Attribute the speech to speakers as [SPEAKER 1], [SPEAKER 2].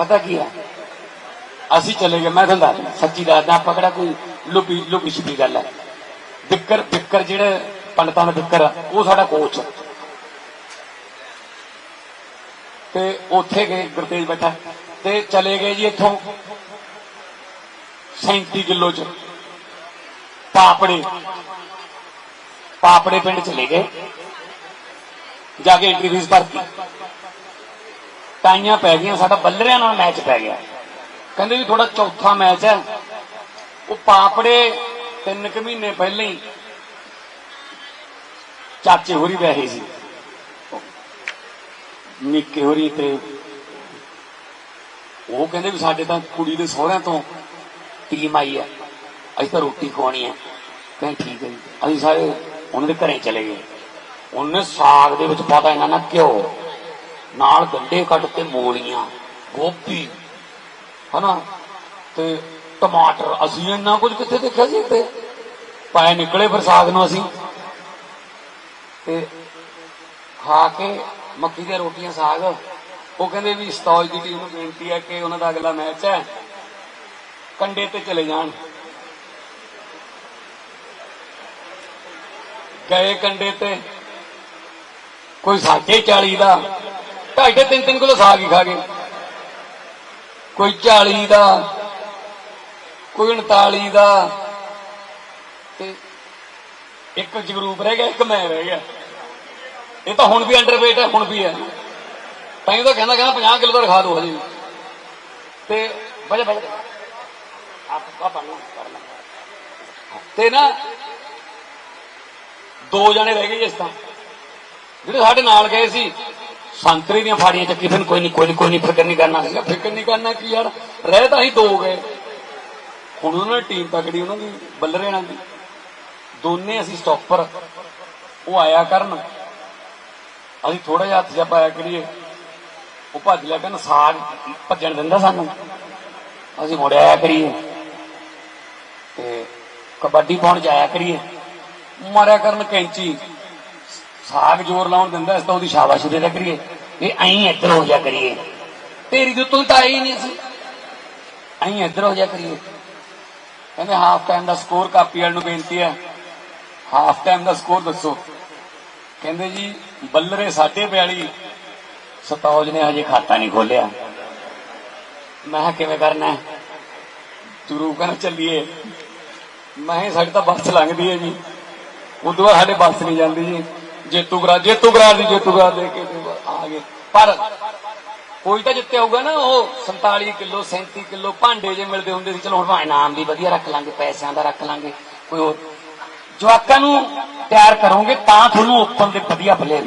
[SPEAKER 1] ਪਤਾ ਕੀ ਹੈ? ਅਸੀਂ ਚਲੇ ਗਏ, ਮੈਂ ਤੁਹਾਨੂੰ ਦੱਸਦਾ ਸੱਚੀ ਦੱਸਦਾ ਆਪਾਂ ਕਿਹੜਾ ਕੋਈ ਲੁਕੀ ਲੁਕੀ ਛਿਪੀ ਗੱਲ ਹੈ। ਦਿੱਕਰ ਦਿੱਕਰ ਜਿਹੜੇ ਪੰਡਤਾਂ ਦਾ ਦਿੱਕਰ ਉਹ ਸਾਡਾ ਕੋਚ ਤੇ ਉੱਥੇ ਗਏ, ਗੁਰਤੇਜ ਬੈਠਾ। ਤੇ ਚਲੇ ਗਏ ਜੀ ਇੱਥੋਂ 37 ਕਿਲੋ ਚ। ਪਾਪੜੇ। ਪਾਪੜੇ ਪਿੰਡ ਚਲੇ ਗਏ। ਜਾ ਕੇ ਐਂਟਰੀ ਭਰਤੀ। ਟਾਈਆਂ ਪੈ ਗਈਆਂ, ਸਾਡਾ ਬੱਲਰਿਆਂ ਨਾਲ ਮੈਚ ਪੈ ਗਿਆ। ਕਹਿੰਦੇ ਵੀ ਥੋੜਾ ਚੌਥਾ ਮੈਚ ਹੈ। ਉਹ ਪਾਪੜੇ ਤਿੰਨ ਕੁ ਮਹੀਨੇ ਪਹਿਲਾਂ ਹੀ ਚਾਚੇ ਹੋਰੀ ਬੈਠੇ ਸੀ। ਨਿੱਕੇ ਹੋਰੀ ਤੇ ਉਹ ਕਹਿੰਦੇ ਵੀ ਸਾਡੇ ਤਾਂ ਕੁੜੀ ਦੇ ਸਹੁਰਿਆਂ ਤੋਂ ਟੀਮ ਆਈ ਹੈ। ਅਸੀਂ ਤਾਂ ਰੋਟੀ ਖਵਾਉਣੀ ਹੈ। ਕਹਿੰਦੇ ਠੀਕ ਹੈ ਜੀ। ਅਸੀਂ ਸਾਰੇ ਉਹਨਾਂ ਦੇ ਘਰੇ ਚਲੇ ਗਏ। ਉਹਨੇ ਸਾਗ ਦੇ ਵਿੱਚ ਪਾਤਾ ਇਹਨਾਂ ਨਾਲ ਘਿਓ। ਨਾਲ ਗੰਡੇ ਕੱਟ ਕੇ ਮੂਲੀਆਂ ਗੋਭੀ, ਹਨਾ? ਤੇ ਟਮਾਟਰ, ਅਸੀਂ ਇੰਨਾ ਕੁਝ ਕਿੱਥੇ ਦੇਖਿਆ ਸੀ ਤੇ ਪਾਏ ਨਿਕਲੇ ਫਿਰ ਸਾਗ ਨੂੰ ਅਸੀਂ। ਤੇ ਖਾ ਕੇ ਮੱਕੀ ਦੀਆਂ ਰੋਟੀਆਂ, ਸਾਗ। ਉਹ ਕਹਿੰਦੇ ਵੀ ਸਤੌਜ ਦੀ ਟੀਮ ਨੂੰ ਬੇਨਤੀ ਹੈ ਕਿ ਉਹਨਾਂ ਦਾ ਅਗਲਾ ਮੈਚ ਹੈ। ਕੰਡੇ ਤੇ ਚਲੇ ਜਾਣ। ਗਏ ਕੰਡੇ ਤੇ। ਕੋਈ ਸਾਢੇ 40 ਦਾ ਢਾਈ ਢਾਈ ਤਿੰਨ ਤਿੰਨ ਕਿਲੋ ਸਾਗ ਹੀ ਖਾ ਗਏ। ਕੋਈ 40 ਦਾ, ਕੋਈ 39 ਦਾ ਤੇ ਇੱਕ ਜਗਰੂਪ ਰਹਿ ਗਿਆ, ਇੱਕ ਮੈਂ ਰਹਿ ਗਿਆ। ਇਹ ਤਾਂ ਹੁਣ ਵੀ ਅੰਡਰਵੇਟ ਹੈ, ਹੁਣ ਵੀ ਹੈ। ਤਾਂ ਇਹ ਤਾਂ ਕਹਿੰਦਾ ਕਹਿੰਦਾ 50 ਕਿਲੋ ਦਾ ਰਖਾ ਦੋ ਹਜੇ। ਤੇ ਬਜਾ ਬਜਾ ਆਪ ਆਪ ਨੂੰ ਕਰ ਲੈ ਤੇ ਨਾ ਦੋ ਜਣੇ ਰਹਿ ਗਏ ਜੀ ਇਸ ਤਾਂ ਜਿਹੜੇ ਸਾਡੇ ਨਾਲ ਗਏ ਸੀ ਸੰਤਰੀ ਦੀਆਂ ਫਾੜੀਆਂ ਚੱਕੀ ਫਿਰ ਕੋਈ ਨਹੀਂ ਕੋਈ ਨਹੀਂ ਕੋਈ ਨਹੀਂ ਫਿਕਰ ਨਹੀਂ ਕਰਨਾ ਸੀਗਾ ਫਿਕਰ ਨਹੀਂ ਕਰਨਾ ਕੀ ਯਾਰ ਰਹਿ ਤਾਂ ਹੀ ਦੋ ਗਏ। ਹੁਣ ਉਹਨਾਂ ਨੇ ਟੀਮ ਤਕੜੀ ਉਹਨਾਂ ਦੀ ਬੱਲਰੇਣਾ ਦੀ। ਦੋਨੇ ਅਸੀਂ ਸਟਾਪਰ ਉਹ ਆਇਆ ਕਰਨ। ਅਸੀਂ ਥੋੜਾ ਜਿਹਾ ਹੱਥ ਜਿਹਾ ਪਾਇਆ ਕਰੀਏ। ਉਹ ਭੱਜ ਲਿਆ ਕਹਿੰਦਾ ਸਾਗ ਭੱਜਣ ਦਿੰਦਾ ਸਾਨੂੰ। ਅਸੀਂ ਮੁੜਿਆ ਆਇਆ ਕਰੀਏ। ਤੇ ਕਬੱਡੀ ਪਾਉਣ ਜਾਇਆ ਕਰੀਏ। ਮਾਰਿਆ ਕਰਨ ਕੈਂਚੀ। ਸਾਗ ਜ਼ੋਰ ਲਾਉਣ ਦਿੰਦਾ, ਇਸ ਤਾਂ ਉਹਦੀ ਸ਼ਾਬਾਸ਼ ਦੇ ਕਰੀਏ। ਇਹ ਐਂ ਇੱਧਰ ਹੋ ਜਾ ਕਰੀਏ। ਤੇਰੀ ਤੋਂ ਤੂੰ ਤਾਂ ਆਈ ਨਹੀਂ ਸੀ। ਐਂ ਇੱਧਰ ਹੋ ਜਾ ਕਰੀਏ। ਕਹਿੰਦੇ ਹਾਫ ਟਾਈਮ ਦਾ ਸਕੋਰ ਕਾਪੀ ਵਾਲ ਨੂੰ ਬੇਨਤੀ ਹੈ। ਹਾਫ ਟਾਈਮ ਦਾ ਸਕੋਰ ਦੱਸੋ। ਕਹਿੰਦੇ ਜੀ, ਬੱਲਰੇ 42 ਸਤੌਜ ਨੇ ਹਜੇ ਖਾਤਾ ਨਹੀਂ ਖੋਲਿਆ ਮੈਂ ਕਿਹਾ, ਕਿਵੇਂ ਕਰਨਾ ਹੈ? ਤੁਰੂ ਕਹਿੰਦਾ, ਚੱਲੀਏ। ਮੈਂ ਕਿਹਾ, ਸਾਡੀ ਤਾਂ ਬੱਸ ਲੰਘਦੀ ਹੈ ਜੀ। ਉਦੋਂ ਬਾਅਦ ਸਾਡੇ ਬੱਸ ਨਹੀਂ ਜਾਂਦੀ ਜੀ। ਜੇਤੂ ਗਰਾ ਜੇਤੂ ਗਰਾ ਦੀ, ਜੇਤੂ ਗਰਾ ਦੇ ਕੇ। ਆ ਗਏ ਪਰ ਕੋਈ ਤਾਂ ਜਿੱਤੇ ਹੋਊਗਾ ਨਾ, ਉਹ 47 ਕਿਲੋ 37 ਕਿਲੋ ਭਾਂਡੇ ਜੇ ਮਿਲਦੇ ਹੁੰਦੇ ਸੀ, ਚਲੋ ਹੁਣ ਭਾਵੇਂ ਨਾਮ ਵੀ ਵਧੀਆ ਰੱਖ ਲਾਂਗੇ, ਪੈਸਿਆਂ ਦਾ ਰੱਖ ਲਾਂਗੇ, ਕੋਈ ਹੋਰ। ਜਵਾਕਾਂ ਨੂੰ ਤਿਆਰ ਕਰੋਗੇ ਤਾਂ ਤੁਹਾਨੂੰ ਓਪਨ ਦੇ ਵਧੀਆ ਪਲੇਅਰ